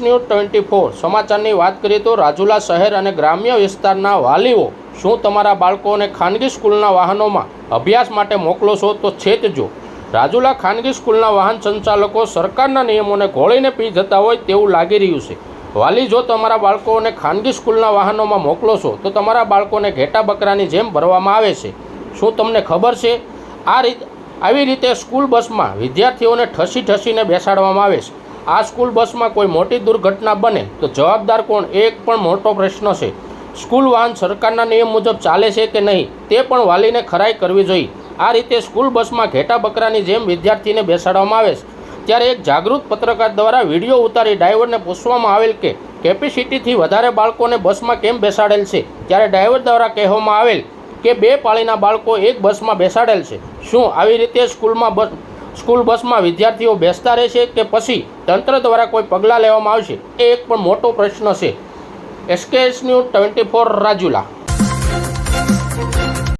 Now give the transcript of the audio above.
News twenty four. સમાચારની વાત કરીએ તો રાજુલા શહેર અને ગ્રામ્ય વિસ્તારના વાલીઓ શું તમારા બાળકોને ખાનગી સ્કૂલના વાહનોમાં અભ્યાસ માટે મોકલો છો તો છેતજો રાજુલા ખાનગી સ્કૂલના વાહન સંચાલકો સરકારના નિયમોને ઘોળીને પી જતા હોય તેવું લાગી રહ્યું છે. વાલી જો તમારા બાળકોને ખાનગી સ્કૂલના વાહનોમાં મોકલો છો તો તમારા બાળકોને ઘેટા બકરાની જેમ ભરવામાં આવે છે. શું તમને ખબર છે? આ રીત, આવી રીતે સ્કૂલ બસમાં વિદ્યાર્થીઓને ઠસી ઠસીને બેસાડવામાં આવે છે. આ સ્કૂલ બસમાં કોઈ મોટી દુર્ઘટના બને તો જવાબદાર કોણ? એક પણ મોટો પ્રશ્ન છે. સ્કૂલ વાહન સરકારના નિયમ મુજબ ચાલે છે કે નહીં તે પણ વાલીને ખરાઈ કરવી જોઈએ. આ રીતે સ્કૂલ બસમાં ઘેટા બકરાની જેમ વિદ્યાર્થીને બેસાડવામાં આવે છે. ત્યારે એક જાગૃત પત્રકાર દ્વારા વીડિયો ઉતારી ડ્રાઈવરને પૂછવામાં આવેલ કે, કેપેસિટીથી વધારે બાળકોને બસમાં કેમ બેસાડેલ છે? ત્યારે ડ્રાઈવર દ્વારા કહેવામાં આવેલ કે, બે પાળીના બાળકો એક બસમાં બેસાડેલ છે. શું આવી રીતે સ્કૂલમાં બસ સ્કૂલ બસમાં વિદ્યાર્થીઓ બેસતા રહેશે કે પછી તંત્ર દ્વારા કોઈ પગલાં લેવામાં આવશે? એ એક પણ મોટો પ્રશ્ન છે. SKS news twenty four Rajula.